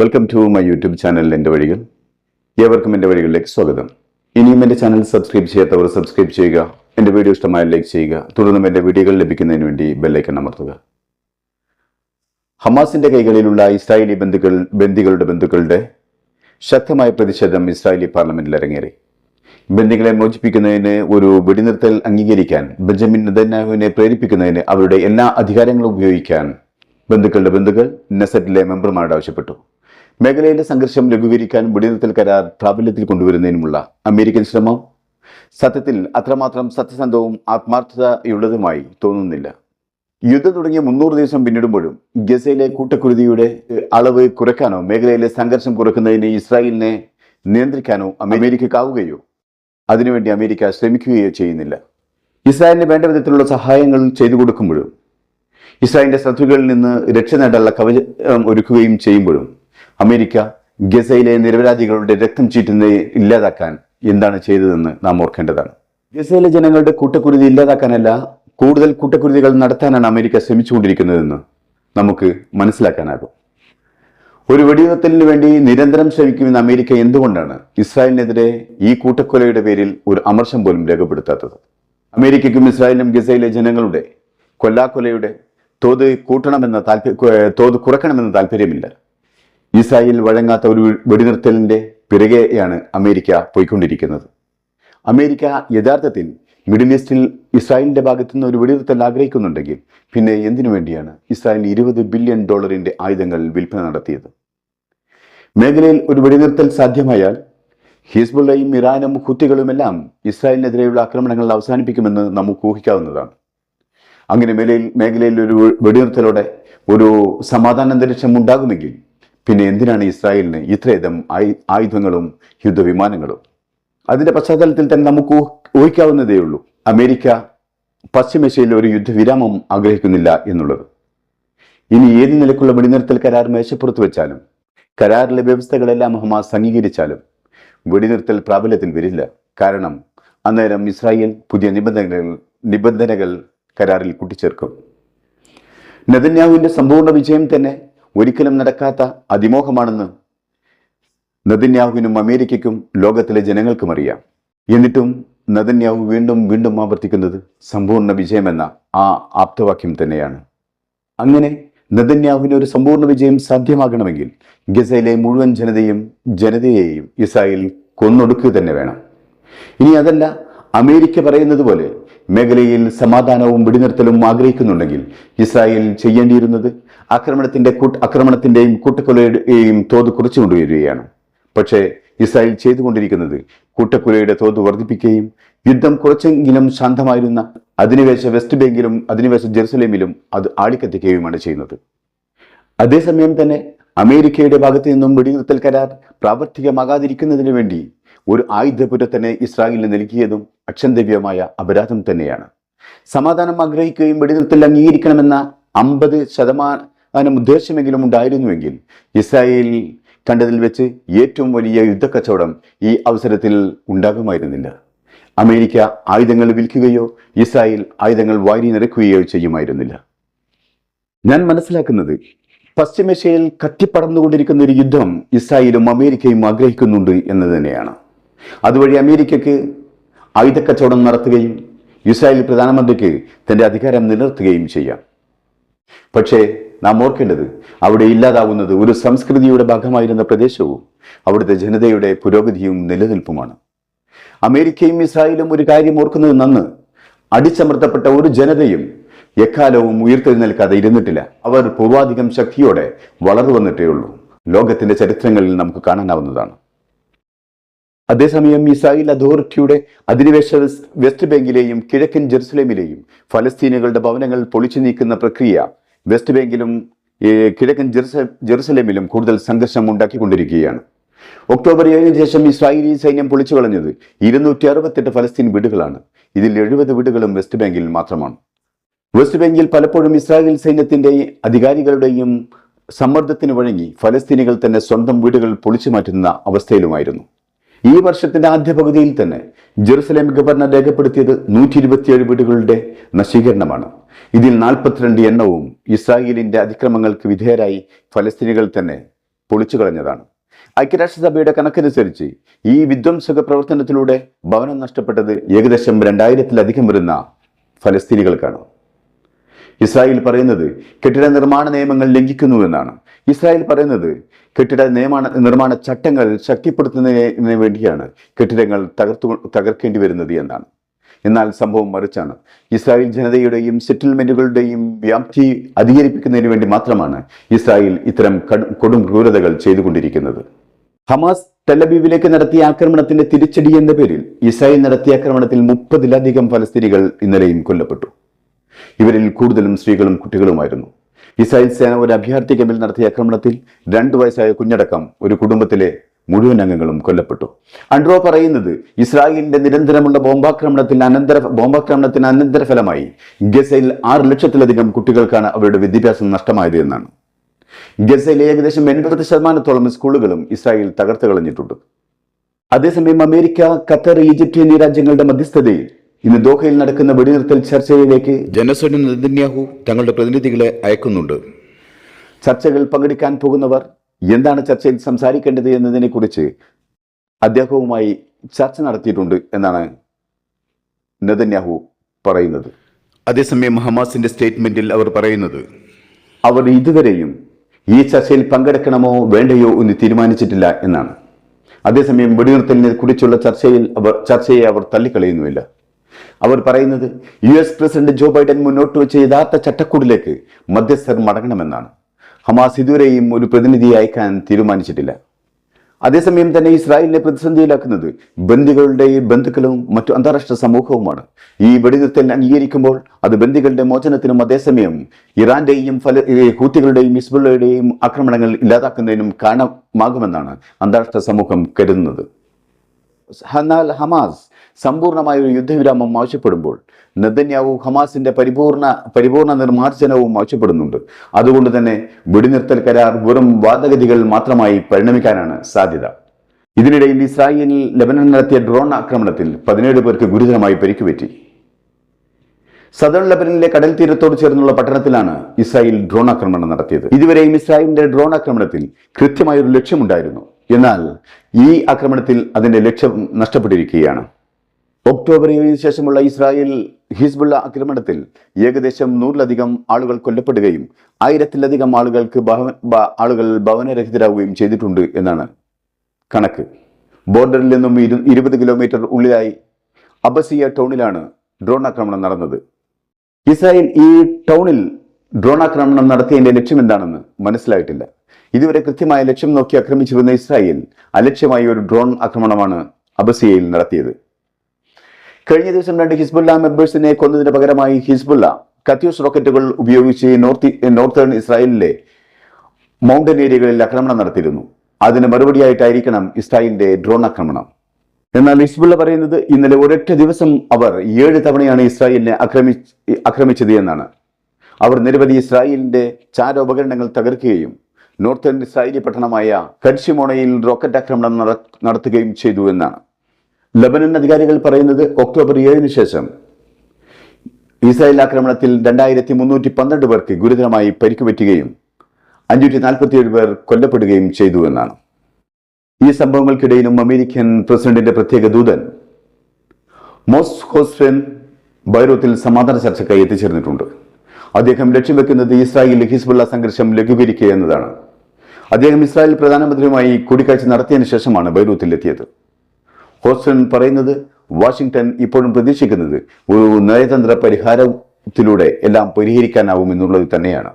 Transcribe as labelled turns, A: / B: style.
A: Welcome to my YouTube channel എന്റെ വഴികൾ. ഏവർക്കും എന്റെ വഴികളിലേക്ക് സ്വാഗതം. ഇനിയും എന്റെ ചാനൽ സബ്സ്ക്രൈബ് ചെയ്യാത്തവർ സബ്സ്ക്രൈബ് ചെയ്യുക. എന്റെ വീഡിയോ ഇഷ്ടമായ ലൈക്ക് ചെയ്യുക. തുടർന്നും എന്റെ വീഡിയോകൾ ലഭിക്കുന്നതിന് വേണ്ടി ബെല്ലൈക്കൺ അമർത്തുക. ഹമാസിന്റെ കൈകളിലുള്ള ഇസ്രായേലി ബന്ധുക്കൾ ബന്ദികളുടെ ബന്ധുക്കളുടെ ശക്തമായ പ്രതിഷേധം ഇസ്രായേലി പാർലമെന്റിൽ അരങ്ങേറി. ബന്ദികളെ മോചിപ്പിക്കുന്നതിന് ഒരു വെടിനിർത്തൽ അംഗീകരിക്കാൻ ബെഞ്ചമിൻ നെതന്യാഹുവിനെ പ്രേരിപ്പിക്കുന്നതിന് അവരുടെ എല്ലാ അധികാരങ്ങളും ഉപയോഗിക്കാൻ ബന്ധുക്കളുടെ ബന്ധുക്കൾ നെസറ്റിലെ മെമ്പർമാരോട് ആവശ്യപ്പെട്ടു. മേഖലയിലെ സംഘർഷം ലഘൂകരിക്കാൻ വെടിനിർത്തൽ കരാർ പ്രാബല്യത്തിൽ കൊണ്ടുവരുന്നതിനുമുള്ള അമേരിക്കൻ ശ്രമം സത്യത്തിൽ അത്രമാത്രം സത്യസന്ധവും ആത്മാർത്ഥതയുള്ളതുമായി തോന്നുന്നില്ല. യുദ്ധം തുടങ്ങിയ മുന്നൂറ് ദിവസം പിന്നിടുമ്പോഴും ഗസയിലെ കൂട്ടക്കുരുതിയുടെ അളവ് കുറയ്ക്കാനോ മേഖലയിലെ സംഘർഷം കുറയ്ക്കുന്നതിന് ഇസ്രായേലിനെ നിയന്ത്രിക്കാനോ അമേരിക്കക്കാവുകയോ. അതിനുവേണ്ടി അമേരിക്ക ശ്രമിക്കുകയോ ചെയ്യുന്നില്ല. ഇസ്രായേലിന് വേണ്ട വിധത്തിലുള്ള സഹായങ്ങൾ ചെയ്തു കൊടുക്കുമ്പോഴും ഇസ്രായേലിന്റെ ശത്രുക്കളിൽ നിന്ന് രക്ഷ നേടാനുള്ള കവചം ഒരുക്കുകയും ചെയ്യുമ്പോഴും അമേരിക്ക ഗസയിലെ നിരപരാധികളുടെ രക്തം ചീറ്റുന്നത് ഇല്ലാതാക്കാൻ എന്താണ് ചെയ്തതെന്ന് നാം ഓർക്കേണ്ടതാണ്. ഗസയിലെ ജനങ്ങളുടെ കൂട്ടക്കുരുതി ഇല്ലാതാക്കാനല്ല കൂടുതൽ കൂട്ടക്കുരുതികൾ നടത്താനാണ് അമേരിക്ക ശ്രമിച്ചുകൊണ്ടിരിക്കുന്നതെന്ന് നമുക്ക് മനസ്സിലാക്കാനാകും. ഒരു വെടിനിർത്തലിന് വേണ്ടി നിരന്തരം ശ്രമിക്കുമെന്ന് അമേരിക്ക എന്തുകൊണ്ടാണ് ഇസ്രായേലിനെതിരെ ഈ കൂട്ടക്കൊലയുടെ പേരിൽ ഒരു അമർഷം പോലും രേഖപ്പെടുത്താത്തത്? അമേരിക്കയ്ക്കും ഇസ്രായേലിനും ഗസയിലെ ജനങ്ങളുടെ കൊല്ലാക്കൊലയുടെ തോത് കൂട്ടണമെന്ന താല്പര്യ തോത് കുറയ്ക്കണമെന്ന താല്പര്യമില്ല ഇസ്രായേൽ വഴങ്ങാത്ത ഒരു വെടിനിർത്തലിന്റെ പിറകെയാണ് അമേരിക്ക പോയിക്കൊണ്ടിരിക്കുന്നത്. അമേരിക്ക യഥാർത്ഥത്തിൽ മിഡിൽ ഈസ്റ്റിൽ ഇസ്രായേലിന്റെ ഭാഗത്തു നിന്ന് ഒരു വെടിനിർത്തൽ ആഗ്രഹിക്കുന്നുണ്ടെങ്കിൽ പിന്നെ എന്തിനു വേണ്ടിയാണ് ഇസ്രായേൽ ഇരുപത് ബില്യൺ ഡോളറിന്റെ ആയുധങ്ങൾ വിൽപ്പന നടത്തിയത്? മേഖലയിൽ ഒരു വെടിനിർത്തൽ സാധ്യമായാൽ ഹിസ്ബുള്ളയും ഇറാനും ഹുത്തികളുമെല്ലാം ഇസ്രായേലിനെതിരെയുള്ള ആക്രമണങ്ങൾ അവസാനിപ്പിക്കുമെന്ന് നമുക്ക് ഊഹിക്കാവുന്നതാണ്. അങ്ങനെ മേലയിൽ മേഖലയിൽ ഒരു വെടിനിർത്തലോടെ ഒരു സമാധാന അന്തരീക്ഷം ഉണ്ടാകുമെങ്കിൽ പിന്നെ എന്തിനാണ് ഇസ്രായേലിന് ഇത്രയധികം ആയുധങ്ങളും യുദ്ധവിമാനങ്ങളും? അതിന്റെ പശ്ചാത്തലത്തിൽ തന്നെ നമുക്ക് ഊഹിക്കാവുന്നതേ ഉള്ളൂ. അമേരിക്ക പശ്ചിമേഷ്യയിൽ ഒരു യുദ്ധവിരാമം ആഗ്രഹിക്കുന്നില്ല എന്നുള്ളത്. ഇനി ഏത് നിലക്കുള്ള വെടിനിർത്തൽ കരാർ മേശപ്പുറത്ത് വെച്ചാലും കരാറിലെ വ്യവസ്ഥകളെല്ലാം ഹമാസ് അംഗീകരിച്ചാലും വെടിനിർത്തൽ പ്രാബല്യത്തിൽ വരില്ല. കാരണം അന്നേരം ഇസ്രായേൽ പുതിയ നിബന്ധനകൾ നിബന്ധനകൾ കരാറിൽ കൂട്ടിച്ചേർക്കും. നെതന്യാഹുവിന്റെ സമ്പൂർണ വിജയം തന്നെ ഒരിക്കലും നടക്കാത്ത അതിമോഹമാണെന്ന് നദന്യാഹുവിനും അമേരിക്കയ്ക്കും ലോകത്തിലെ ജനങ്ങൾക്കും അറിയാം. എന്നിട്ടും നദന്യാഹു വീണ്ടും വീണ്ടും ആവർത്തിക്കുന്നത് സമ്പൂർണ വിജയമെന്ന ആ ആപ്തവാക്യം തന്നെയാണ്. അങ്ങനെ നെതന്യാഹുവിന് ഒരു സമ്പൂർണ വിജയം സാധ്യമാകണമെങ്കിൽ ഗസയിലെ മുഴുവൻ ജനതയും ജനതയെയും ഇസ്രായേൽ കൊന്നൊടുക്കുക തന്നെ വേണം. ഇനി അതല്ല അമേരിക്ക പറയുന്നത് പോലെ മേഖലയിൽ സമാധാനവും വെടിനിർത്തലും ആഗ്രഹിക്കുന്നുണ്ടെങ്കിൽ ഇസ്രായേൽ ചെയ്യേണ്ടിയിരുന്നത് ആക്രമണത്തിന്റെ ആക്രമണത്തിന്റെയും കൂട്ടക്കൊലയുടെയും തോത് കുറച്ചു കൊണ്ടുവരികയാണ്. പക്ഷേ ഇസ്രായേൽ ചെയ്തുകൊണ്ടിരിക്കുന്നത് കൂട്ടക്കൊലയുടെ തോത് വർദ്ധിപ്പിക്കുകയും യുദ്ധം കുറച്ചെങ്കിലും ശാന്തമായിരുന്ന അധിനിവേശ വെസ്റ്റ് ബാങ്കിലും അധിനിവേശ ജെറുസലേമിലും അത് ആളിക്കത്തിക്കുകയുമാണ് ചെയ്യുന്നത്. അതേസമയം തന്നെ അമേരിക്കയുടെ ഭാഗത്ത് നിന്നും വെടിനിർത്തൽ കരാർ പ്രാവർത്തികമാകാതിരിക്കുന്നതിന് വേണ്ടി ഒരു ആയുധപുര തന്നെ ഇസ്രായേലിന് നൽകിയതും അക്ഷന്തവ്യമായ അപരാധം തന്നെയാണ്. സമാധാനം ആഗ്രഹിക്കുകയും വെടിനിർത്തൽ അംഗീകരിക്കണമെന്ന അമ്പത് ശതമാനം ഉദ്ദേശമെങ്കിലും ഉണ്ടായിരുന്നുവെങ്കിൽ ഇസ്രായേൽ കണ്ടതിൽ വെച്ച് ഏറ്റവും വലിയ യുദ്ധക്കച്ചവടം ഈ അവസരത്തിൽ ഉണ്ടാകുമായിരുന്നില്ല. അമേരിക്ക ആയുധങ്ങൾ വിൽക്കുകയോ ഇസ്രായേൽ ആയുധങ്ങൾ വാരി നിറയ്ക്കുകയോ ചെയ്യുമായിരുന്നില്ല. ഞാൻ മനസ്സിലാക്കുന്നത് പശ്ചിമേഷ്യയിൽ കത്തിപ്പടർന്നുകൊണ്ടിരിക്കുന്ന ഒരു യുദ്ധം ഇസ്രായേലും അമേരിക്കയും ആഗ്രഹിക്കുന്നുണ്ട് എന്ന് തന്നെയാണ്. അതുവഴി അമേരിക്കയ്ക്ക് ആയുധക്കച്ചവടം നടത്തുകയും ഇസ്രായേൽ പ്രധാനമന്ത്രിക്ക് തന്റെ അധികാരം നിലനിർത്തുകയും ചെയ്യാം. പക്ഷേ നാം ഓർക്കേണ്ടത് അവിടെ ഇല്ലാതാവുന്നത് ഒരു സംസ്കൃതിയുടെ ഭാഗമായിരുന്ന പ്രദേശവും അവിടുത്തെ ജനതയുടെ പുരോഗതിയും നിലനിൽപ്പുമാണ്. അമേരിക്കയും ഇസ്രായേലും ഒരു കാര്യം ഓർക്കുന്നത് നന്ന്. അടിച്ചമർത്തപ്പെട്ട ഒരു ജനതയും എക്കാലവും ഉയർത്തെഴുന്നേൽക്കാതെ ഇരുന്നിട്ടില്ല. അവർ പൂർവാധികം ശക്തിയോടെ വളർന്നു വന്നിട്ടേ ഉള്ളൂ. ലോകത്തിന്റെ ചരിത്രങ്ങളിൽ നമുക്ക് കാണാനാവുന്നതാണ്. അതേസമയം ഇസ്രായേൽ അതോറിറ്റിയുടെ അധിനിവേശ വെസ്റ്റ് ബാങ്കിലെയും കിഴക്കൻ ജെറുസലേമിലെയും ഫലസ്തീനുകളുടെ ഭവനങ്ങൾ പൊളിച്ചു നീക്കുന്ന പ്രക്രിയ വെസ്റ്റ് ബാങ്കിലും കിഴക്കൻ ജെറുസ ജെറുസലേമിലും കൂടുതൽ സംഘർഷം ഉണ്ടാക്കിക്കൊണ്ടിരിക്കുകയാണ്. ഒക്ടോബർ ഏഴിന് ശേഷം ഇസ്രായേലി സൈന്യം പൊളിച്ചു കളഞ്ഞത് ഇരുന്നൂറ്റി അറുപത്തെട്ട് ഫലസ്തീൻ വീടുകളാണ്. ഇതിൽ എഴുപത് വീടുകളും വെസ്റ്റ് ബാങ്കിൽ മാത്രമാണ്. വെസ്റ്റ് ബാങ്കിൽ പലപ്പോഴും ഇസ്രായേൽ സൈന്യത്തിന്റെ അധികാരികളുടെയും സമ്മർദ്ദത്തിന് വഴങ്ങി ഫലസ്തീനികൾ തന്നെ സ്വന്തം വീടുകൾ പൊളിച്ചു മാറ്റുന്ന അവസ്ഥയിലുമായിരുന്നു. ഈ വർഷത്തിന്റെ ആദ്യ പകുതിയിൽ തന്നെ ജെറുസലേം ഗവർണർ രേഖപ്പെടുത്തിയത് നൂറ്റി ഇരുപത്തിയേഴ് വീടുകളുടെ നശീകരണമാണ്. ഇതിൽ നാൽപ്പത്തിരണ്ട് എണ്ണവും ഇസ്രായേലിന്റെ അതിക്രമങ്ങൾക്ക് വിധേയരായി ഫലസ്തീനികൾ തന്നെ പൊളിച്ചു കളഞ്ഞതാണ്. ഐക്യരാഷ്ട്രസഭയുടെ കണക്കനുസരിച്ച് ഈ വിധ്വംസക പ്രവർത്തനത്തിലൂടെ ഭവനം നഷ്ടപ്പെട്ടത് ഏകദേശം രണ്ടായിരത്തിലധികം വരുന്ന ഫലസ്തീനികൾക്കാണ്. ഇസ്രായേൽ പറയുന്നത് കെട്ടിട നിർമ്മാണ നിയമങ്ങൾ ലംഘിക്കുന്നുവെന്നാണ് ഇസ്രായേൽ പറയുന്നത് കെട്ടിട നിയമാണ നിർമ്മാണ ചട്ടങ്ങൾ ശക്തിപ്പെടുത്തുന്നതിന് വേണ്ടിയാണ് കെട്ടിടങ്ങൾ തകർത്തു തകർക്കേണ്ടി വരുന്നത് എന്നാണ്. എന്നാൽ സംഭവം മറിച്ചാണ്. ഇസ്രായേൽ ജനതയുടെയും സെറ്റിൽമെന്റുകളുടെയും വ്യാപ്തി അധികരിപ്പിക്കുന്നതിന് വേണ്ടി മാത്രമാണ് ഇസ്രായേൽ ഇത്തരം കടും ക്രൂരതകൾ ചെയ്തുകൊണ്ടിരിക്കുന്നത്. ഹമാസ് ടെലബീവിലേക്ക് നടത്തിയ ആക്രമണത്തിന്റെ തിരിച്ചടി എന്ന പേരിൽ ഇസ്രായേൽ നടത്തിയ ആക്രമണത്തിൽ മുപ്പതിലധികം ഫലസ്തീനികൾ ഇന്നലെയും കൊല്ലപ്പെട്ടു. ഇവരിൽ കൂടുതലും സ്ത്രീകളും കുട്ടികളുമായിരുന്നു. ഇസ്രായേൽ സേന ഒരു അഭയാർത്ഥി ക്യാമ്പിൽ നടത്തിയ ആക്രമണത്തിൽ രണ്ടു വയസ്സായ കുഞ്ഞടക്കം ഒരു കുടുംബത്തിലെ മുഴുവൻ അംഗങ്ങളും കൊല്ലപ്പെട്ടു. അൻഡ്രോ പറയുന്നത് ഇസ്രായേലിന്റെ നിരന്തരമുള്ള ബോംബാക്രമണത്തിന് അനന്തര ബോംബാക്രമണത്തിന് അനന്തരഫലമായി ഗസയിൽ ആറ് ലക്ഷത്തിലധികം കുട്ടികൾക്കാണ് അവരുടെ വിദ്യാഭ്യാസം നഷ്ടമായത് എന്നാണ്. ഗസയിലെ ഏകദേശം എൺപത് ശതമാനത്തോളം സ്കൂളുകളും ഇസ്രായേൽ തകർത്ത് കളഞ്ഞിട്ടുണ്ട്. അതേസമയം അമേരിക്ക ഖത്തർ ഈജിപ്റ്റ് എന്നീ രാജ്യങ്ങളുടെ മധ്യസ്ഥതയിൽ ഇന്ന് ദോഹയിൽ നടക്കുന്ന വെടിനിർത്തൽ ചർച്ചയിലേക്ക് ജനസേന നെതന്യാഹു തങ്ങളുടെ പ്രതിനിധികളെ അയക്കുന്നുണ്ട്. ചർച്ചകൾ പങ്കെടുക്കാൻ പോകുന്നവർ എന്താണ് ചർച്ചയിൽ സംസാരിക്കേണ്ടത് എന്നതിനെക്കുറിച്ച് അദ്ദേഹവുമായി ചർച്ച നടത്തിയിട്ടുണ്ട് എന്നാണ് നെതന്യാഹു പറയുന്നത്. അതേസമയം ഹമാസിന്റെ സ്റ്റേറ്റ്മെന്റിൽ അവർ പറയുന്നത് അവർ ഇതുവരെയും ഈ ചർച്ചയിൽ പങ്കെടുക്കണമോ വേണ്ടയോ എന്ന് തീരുമാനിച്ചിട്ടില്ല എന്നാണ്. അതേസമയം വെടിനിർത്തലിനെ കുറിച്ചുള്ള ചർച്ചയിൽ അവർ ചർച്ചയെ അവർ തള്ളിക്കളയുന്നുമില്ല. അവർ പറയുന്നത് U S president Joe Biden മുന്നോട്ട് വെച്ച യഥാർത്ഥ ചട്ടക്കൂടിലേക്ക് മധ്യസ്ഥർ മടങ്ങണമെന്നാണ്. ഹമാസ് ഇതുവരെയും ഒരു പ്രതിനിധിയെ അയക്കാൻ തീരുമാനിച്ചിട്ടില്ല. അതേസമയം തന്നെ ഇസ്രായേലിനെ പ്രതിസന്ധിയിലാക്കുന്നത് ബന്ദികളുടെ ബന്ധുക്കളും മറ്റു അന്താരാഷ്ട്ര സമൂഹവുമാണ്. ഈ വെടിനിർത്തൽ അംഗീകരിക്കുമ്പോൾ അത് ബന്ദികളുടെ മോചനത്തിനും അതേസമയം ഇറാന്റെയും ഫല ഹൂത്തികളുടെയും ഹിസ്ബുള്ളയുടെയും ആക്രമണങ്ങൾ ഇല്ലാതാക്കുന്നതിനും കാരണമാകുമെന്നാണ് അന്താരാഷ്ട്ര സമൂഹം കരുതുന്നത്. എന്നാൽ ഹമാസ് സമ്പൂർണമായ ഒരു യുദ്ധവിരാമം ആവശ്യപ്പെടുമ്പോൾ നെതന്യാവു ഹമാസിന്റെ പരിപൂർണ പരിപൂർണ നിർമാർജനവും ആവശ്യപ്പെടുന്നുണ്ട്. അതുകൊണ്ട് തന്നെ വെടിനിർത്തൽ കരാർ വെറും വാദഗതികൾ മാത്രമായി പരിണമിക്കാനാണ് സാധ്യത. ഇതിനിടയിൽ ഇസ്രായേലിൽ ലബനൻ നടത്തിയ ഡ്രോൺ ആക്രമണത്തിൽ പതിനേഴ് പേർക്ക് ഗുരുതരമായി പരിക്കുപറ്റി. സദൺ ലബനിലെ കടൽ തീരത്തോട് ചേർന്നുള്ള പട്ടണത്തിലാണ് ഇസ്രായേൽ ഡ്രോൺ ആക്രമണം നടത്തിയത്. ഇതുവരെയും ഇസ്രായേലിന്റെ ഡ്രോൺ ആക്രമണത്തിൽ കൃത്യമായൊരു ലക്ഷ്യമുണ്ടായിരുന്നു. എന്നാൽ ഈ ആക്രമണത്തിൽ അതിന്റെ ലക്ഷ്യം നഷ്ടപ്പെട്ടിരിക്കുകയാണ്. ഒക്ടോബർ ഏഴിന് ശേഷമുള്ള ഇസ്രായേൽ ഹിസ്ബുള്ള ആക്രമണത്തിൽ ഏകദേശം നൂറിലധികം ആളുകൾ കൊല്ലപ്പെടുകയും ആയിരത്തിലധികം ആളുകൾക്ക് ഭവ- ആളുകൾ ഭവനരഹിതരാകുകയും ചെയ്തിട്ടുണ്ട് എന്നാണ് കണക്ക്. ബോർഡറിൽ നിന്നും ഇരു ഇരുപത് കിലോമീറ്റർ ഉള്ളിലായി അബസിയ ടൗണിലാണ് ഡ്രോൺ ആക്രമണം നടന്നത്. ഇസ്രായേൽ ഈ ടൗണിൽ ഡ്രോൺ ആക്രമണം നടത്തിയതിന്റെ ലക്ഷ്യം എന്താണെന്ന് മനസ്സിലായിട്ടില്ല. ഇതുവരെ കൃത്യമായ ലക്ഷ്യം നോക്കി ആക്രമിച്ചിരുന്ന ഇസ്രായേൽ അലക്ഷ്യമായി ഒരു ഡ്രോൺ ആക്രമണമാണ് അബസിയയിൽ നടത്തിയത്. കഴിഞ്ഞ ദിവസം രണ്ട് ഹിസ്ബുല്ല മെമ്പേഴ്സിനെ കൊന്നതിന് പകരമായി ഹിസ്ബുല്ല കത്യൂസ് റോക്കറ്റുകൾ ഉപയോഗിച്ച് നോർത്ത് നോർത്തേൺ ഇസ്രായേലിലെ മൗണ്ടൻ ഏരിയകളിൽ ആക്രമണം നടത്തിയിരുന്നു. അതിന് മറുപടിയായിട്ടായിരിക്കണം ഇസ്രായേലിന്റെ ഡ്രോൺ ആക്രമണം. എന്നാൽ ഹിസ്ബുള്ള പറയുന്നത് ഇന്നലെ ഒരൊറ്റ ദിവസം അവർ ഏഴ് തവണയാണ് ഇസ്രായേലിനെ ആക്രമി ആക്രമിച്ചത് എന്നാണ്. അവർ നിരവധി ഇസ്രായേലിന്റെ ചാരോപകരണങ്ങൾ തകർക്കുകയും നോർത്തേൺ ഇസ്രായേലി പട്ടണമായ കഡ്ഷിമോണയിൽ റോക്കറ്റ് ആക്രമണം നടത്തുകയും ചെയ്തു എന്നാണ്. ലബനൻ അധികാരികൾ പറയുന്നത് ഒക്ടോബർ ഏഴിന് ശേഷം. ഇസ്രായേൽ ആക്രമണത്തിൽ രണ്ടായിരത്തി മുന്നൂറ്റി പന്ത്രണ്ട് പേർക്ക് ഗുരുതരമായി പരിക്കുപറ്റുകയും അഞ്ഞൂറ്റി നാൽപ്പത്തിയേഴ് പേർ കൊല്ലപ്പെടുകയും ചെയ്തു എന്നാണ്. ഈ സംഭവങ്ങൾക്കിടയിലും അമേരിക്കൻ പ്രസിഡന്റിന്റെ പ്രത്യേക ദൂതൻ മോസ് ഹോസ്ഫെൻ ബൈറൂത്തിൽ സമാധാന ചർച്ചയ്ക്കായി എത്തിച്ചേർന്നിട്ടുണ്ട്. അദ്ദേഹം ലക്ഷ്യം വെക്കുന്നത് ഇസ്രായേൽ ഹിസ്ബുള്ള സംഘർഷം ലഘൂകരിക്കുക എന്നതാണ്. അദ്ദേഹം ഇസ്രായേൽ പ്രധാനമന്ത്രിയുമായി കൂടിക്കാഴ്ച നടത്തിയതിനു ശേഷമാണ് ബൈറൂത്തിൽ എത്തിയത് ഹോസ്റ്റൻ പറയുന്നത് വാഷിംഗ്ടൺ ഇപ്പോഴും പ്രതീക്ഷിക്കുന്നത് ഒരു നയതന്ത്ര പരിഹാരത്തിലൂടെ എല്ലാം പരിഹരിക്കാനാവും എന്നുള്ളത് തന്നെയാണ്.